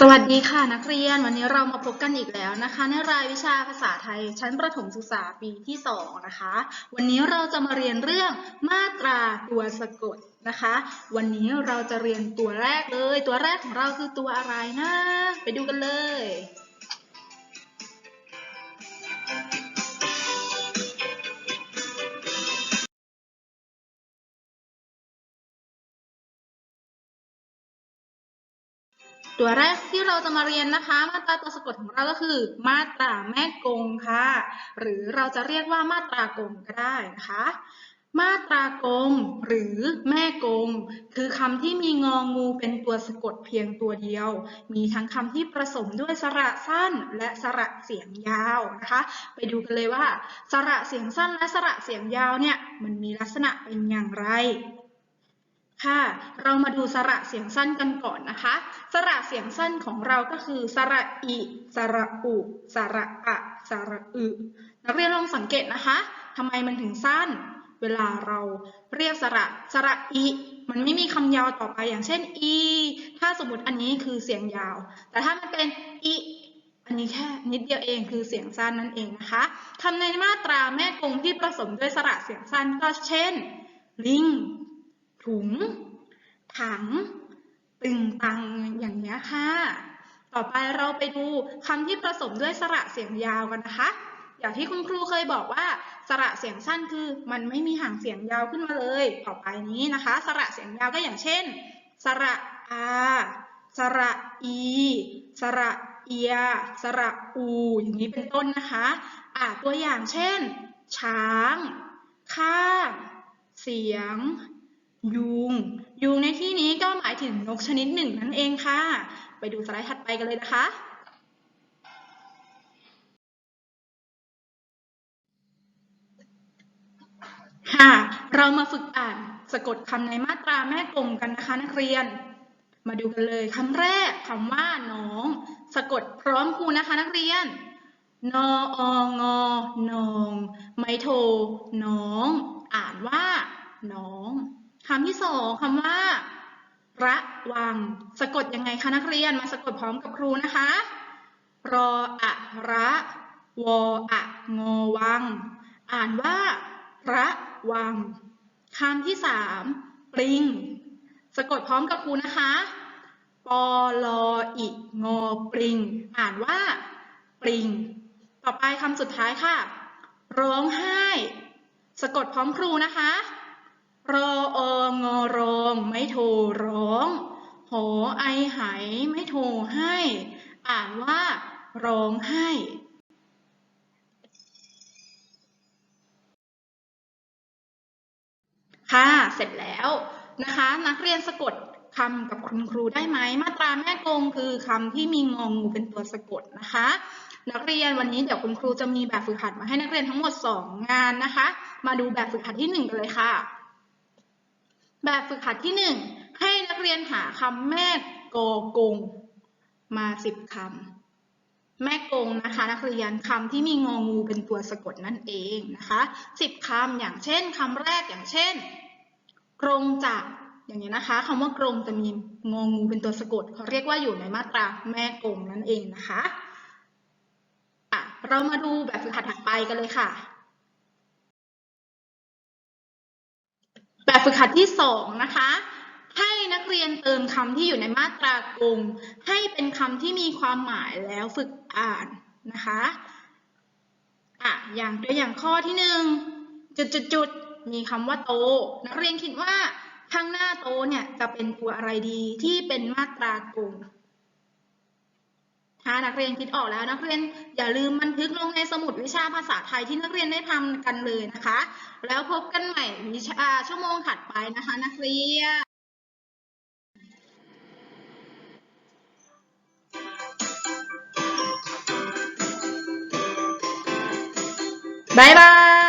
สวัสดีค่ะนักเรียนวันนี้เรามาพบกันอีกแล้วนะคะ ในรายวิชาภาษาไทยชั้นประถมศึกษาปีที่ 2 นะคะ วันนี้เราจะมาเรียนเรื่องมาตราตัวสะกดนะคะ วันนี้เราจะเรียนตัวแรกเลย ตัวแรกของเราคือตัวอะไรนะ ไปดูกันเลย ตัวแรกที่เราจะมาเรียนนะคะ มาตราตัวสะกดของเราก็คือ มาตราแม่กงค่ะ หรือเราจะเรียกว่ามาตรากงก็ได้นะคะ มาตรากงหรือแม่กง คือคำที่มีงองูเป็นตัวสะกดเพียงตัวเดียว มีทั้งคำที่ผสมด้วยสระสั้นและสระเสียงยาวนะคะ ไปดูกันเลยว่า สระเสียงสั้นและสระเสียงยาวเนี่ยมันมีลักษณะเป็นอย่างไร ค่ะ เรามาดูสระเสียงสั้นกันก่อนนะคะ สระเสียงสั้นของเราก็คือสระอิสระอุสระอะสระอึนักเรียนลองสังเกตนะคะทำไมมันถึงสั้น เวลาเราเรียกสระสระอิมันไม่มีคำยาวต่อไปอย่างเช่นอีถ้าสมมติอันนี้คือเสียงยาว แต่ถ้ามันเป็นอิอันนี้แค่นิดเดียวเองคือเสียงสั้นนั่นเองนะคะคำในมาตราแม่กงที่ผสมด้วยสระเสียงสั้นก็เช่น ลิง ถุง ถัง ตึงตัง อย่างนี้ยค่ะ ต่อไปเราไปดูคำที่ผสมด้วยสระเสียงยาวกันนะคะ อย่างที่คุณครูเคยบอกว่า สระเสียงสั้นคือ มันไม่มีหางเสียงยาวขึ้นมาเลย ต่อไปนี้นะคะ สระเสียงยาวก็อย่างเช่น สระอาสระอี สระเอีย สระอู อย่างนี้เป็นต้นนะคะ อ่าตัวอย่างเช่น ช้าง ข้าง เสียง ยุง ยุงในที่นี้ก็หมายถึงนกชนิดหนึ่งนั่นเองค่ะ ไปดูสไลด์ถัดไปกันเลยนะคะ ค่ะ เรามาฝึกอ่านสะกดคำในมาตราแม่กลมกันนะคะนักเรียน มาดูกันเลยคำแรกคำว่าน้อง สะกดพร้อมครูนะคะนักเรียนนอองอนอง ไมโทน้อง อ่านว่าน้อง คำที่สองคำว่า ระวัง สะกดยังไงคะนักเรียนมาสะกดพร้อมกับครูนะคะ รออะระวออะงอวัง อ่านว่า ระวังคำที่สามปลิง สะกดพร้อมกับครูนะคะ ปอลออิงอปริง อ่านว่า ปริง ต่อไปคำสุดท้ายค่ะ ร้องไห้ สะกดพร้อมครูนะคะ โทรร้อง หอไอไหไม่โทรให้ อ่านว่าร้องไห้ ค่ะ เสร็จแล้วนะคะ นักเรียนสะกดคำกับคุณครูได้ไหม มาตราแม่กงคือคำที่มีงองูเป็นตัวสะกดนะคะ นักเรียนวันนี้เดี๋ยวคุณครูจะมีแบบฝึกหัดมาให้นักเรียนทั้งหมด 2 งานนะคะ มาดูแบบฝึกหัดที่ 1 กันเลยค่ะ แบบฝึกหัดที่1ให้นักเรียนหาคำแม่กอกงมา10คำแม่กงนะคะ นักเรียนคำที่มีงองูเป็นตัวสะกดนั่นเองนะคะสิบคำอย่างเช่นคำแรกอย่างเช่นกรงจักรอย่างนี้นะคะคำว่ากรงจะมีงองูเป็นตัวสะกดเขาเรียกว่าอยู่ในมาตราแม่กงนั่นเองนะคะอะเรามาดูแบบฝึกหัดถัดไปกันเลยค่ะ แบบฝึกหัดที่สองนะคะ ให้นักเรียนเติมคำที่อยู่ในมาตรากงให้เป็นคำที่มีความหมายแล้วฝึกอ่านนะคะอะอย่างตัวอย่างข้อที่หนึ่งจุดจุดจุดมีคำว่าโต นักเรียนคิดว่าข้างหน้าโตเนี่ยจะเป็นตัวอะไรดีที่เป็นมาตรากง ถ้านักเรียนคิดออกแล้วนักเรียนอย่าลืมบันทึกลงในสมุดวิชาภาษาไทยที่นักเรียนได้ทำกันเลยนะคะ แล้วพบกันใหม่วิชาชั่วโมงถัดไปนะคะ นักเรียนบ๊ายบาย